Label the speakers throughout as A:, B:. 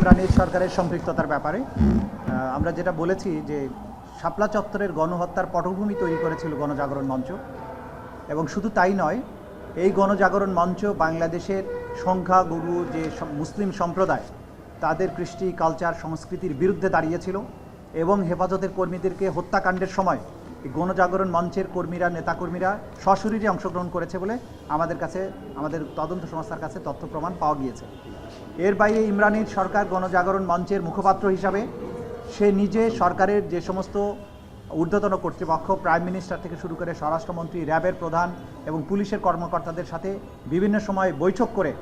A: ইমরানের সরকারের সম্পৃক্ততার ব্যাপারে আমরা যেটা বলেছি যে শাপলা চত্বরের গণহত্যার পটভূমি তৈরি করেছিল গণজাগরণ মঞ্চ। এবং শুধু তাই নয়, এই গণজাগরণ মঞ্চ বাংলাদেশের সংখ্যাগুরু যে মুসলিম সম্প্রদায়, তাদের কৃষ্টি, কালচার, সংস্কৃতির বিরুদ্ধে দাঁড়িয়েছিল এবং হেফাজতের কর্মীদেরকে হত্যাকাণ্ডের সময় গণজাগরণ মঞ্চের কর্মীরা, নেতাকর্মীরা সশরীরে অংশগ্রহণ করেছে বলে আমাদের কাছে, আমাদের তদন্ত সংস্থার কাছে তথ্য প্রমাণ পাওয়া গিয়েছে। এর বাইরে ইমরানের সরকার গণজাগরণ মঞ্চের মুখপাত্র হিসাবে সে নিজে সরকারের যে সমস্ত ঊর্ধ্বতন কর্তৃপক্ষ, প্রাইম মিনিস্টার থেকে শুরু করে স্বরাষ্ট্রমন্ত্রী, র্যাবের প্রধান এবং পুলিশের কর্মকর্তাদের সাথে বিভিন্ন সময় বৈঠক করে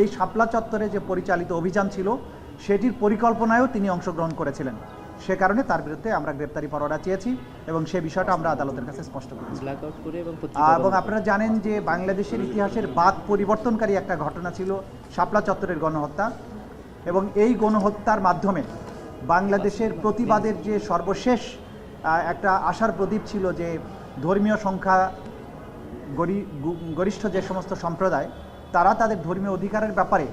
A: এই শাপলা চত্বরে যে পরিচালিত অভিযান ছিল, সেটির পরিকল্পনায়ও তিনি অংশগ্রহণ করেছিলেন। সে কারণে তার বিরুদ্ধে আমরা গ্রেপ্তারি পরোয়ানা চেয়েছি এবং সে বিষয়টা আমরা আদালতের কাছে স্পষ্ট করেছি।
B: এবং
A: আপনারা জানেন যে বাংলাদেশের ইতিহাসের বাদ পরিবর্তনকারী একটা ঘটনা ছিল শাপলা চত্বরের গণহত্যা এবং এই গণহত্যার মাধ্যমে বাংলাদেশের প্রতিবাদের যে সর্বশেষ একটা আশার প্রদীপ ছিল যে ধর্মীয় সংখ্যা গরিষ্ঠ যে সমস্ত সম্প্রদায় তারা তাদের ধর্মীয় অধিকারের ব্যাপারে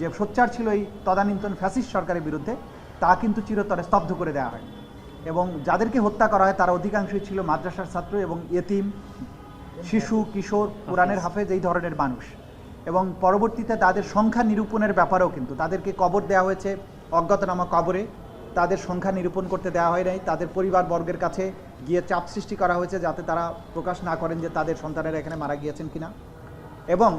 A: যে সোচ্চার ছিল এই তদানীন্তন ফ্যাসিস্ট সরকারের বিরুদ্ধে তা কিন্তু চিরতরে স্তব্ধ করে দেওয়া হয়। এবং যাদেরকে হত্যা করা হয় তারা অধিকাংশই ছিল মাদ্রাসার ছাত্র এবং এতিম শিশু কিশোর কোরআনের হাফেজ এই ধরনের মানুষ। এবং পরবর্তীতে তাদের সংখ্যা নিরূপণের ব্যাপারেও কিন্তু তাদেরকে কবর দেওয়া হয়েছে অজ্ঞাতনামা কবরে। তাদের সংখ্যা নিরূপণ করতে দেওয়া হয় নাই। তাদের পরিবার বর্গের কাছে গিয়ে চাপ সৃষ্টি করা হয়েছে যাতে তারা প্রকাশ না করেন যে তাদের সন্তানেরা এখানে মারা গিয়েছেন কিনা। এবং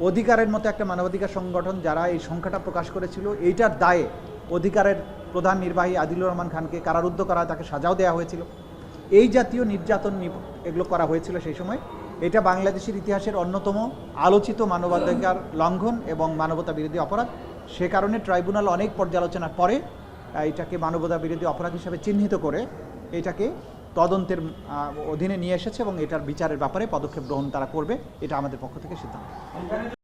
A: অধিকারের মতো একটা মানবাধিকার সংগঠন যারা এই সংখ্যাটা প্রকাশ করেছিল, এইটার দায়ে অধিকারের প্রধান নির্বাহী আদিলুর রহমান খানকে কারারুদ্ধ করা, তাকে সাজাও দেওয়া হয়েছিল। এই জাতীয় নির্যাতন এগুলো করা হয়েছিল সেই সময়। এটা বাংলাদেশের ইতিহাসের অন্যতম আলোচিত মানবাধিকার লঙ্ঘন এবং মানবতা বিরোধী অপরাধ। সে কারণে ট্রাইব্যুনাল অনেক পর্যালোচনার পরে এটাকে মানবতা বিরোধী অপরাধ হিসাবে চিহ্নিত করে, এটাকে তদন্তের অধীনে নিয়ে এসেছে এবং এটার বিচারের ব্যাপারে পদক্ষেপ গ্রহণ তারা করবে, এটা আমাদের পক্ষ থেকে সিদ্ধান্ত।